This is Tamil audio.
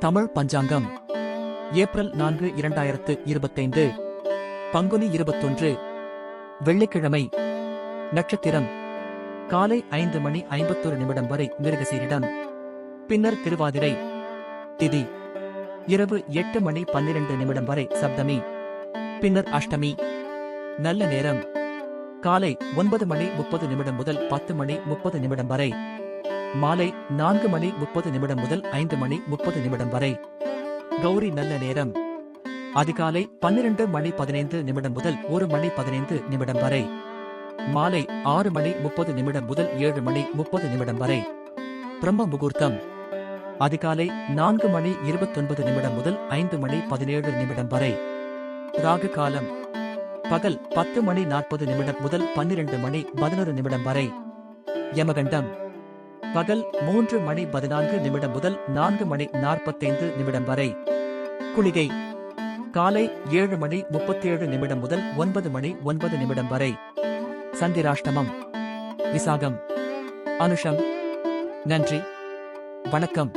தமிழ் பஞ்சாங்கம். ஏப்ரல் நான்கு இரண்டாயிரத்து இருபத்தைந்து. பங்குனி இருபத்தொன்று. வெள்ளிக்கிழமை. நட்சத்திரம். காலை ஐந்து மணி ஐம்பத்தொரு நிமிடம் வரை மிருகசீரிடம். பின்னர் திருவாதிரை. திதி. இரவு எட்டு மணி பன்னிரண்டு நிமிடம் வரை சப்தமி. பின்னர் அஷ்டமி. நல்ல நேரம். காலை ஒன்பது மணி முப்பது நிமிடம் முதல் பத்து மணி முப்பது நிமிடம் வரை. மாலை நான்கு மணி முப்பது நிமிடம் முதல் ஐந்து மணி முப்பது நிமிடம் வரை. கௌரி நல்ல நேரம். அதிகாலை பன்னிரண்டு மணி பதினைந்து நிமிடம் முதல் ஒரு மணி பதினைந்து நிமிடம் வரை. மாலை ஆறு மணி முப்பது நிமிடம் முதல் ஏழு மணி முப்பது நிமிடம் வரை. பிரம்ம முகூர்த்தம். அதிகாலை நான்கு மணி இருபத்தொன்பது நிமிடம் முதல் ஐந்து மணி பதினேழு நிமிடம் வரை. ராகு காலம். பகல் பத்து மணி நாற்பது நிமிடம் முதல் பன்னிரண்டு மணி பதினொரு நிமிடம் வரை. யமகண்டம். பகல் மூன்று மணி பதினான்கு நிமிடம் முதல் நான்கு மணி நாற்பத்தைந்து நிமிடம் வரை. குளிகை. காலை ஏழு மணி முப்பத்தேழு நிமிடம் முதல் ஒன்பது மணி ஒன்பது நிமிடம் வரை. சந்திராஷ்டமம். விசாகம். அனுஷம். நன்றி. வணக்கம்.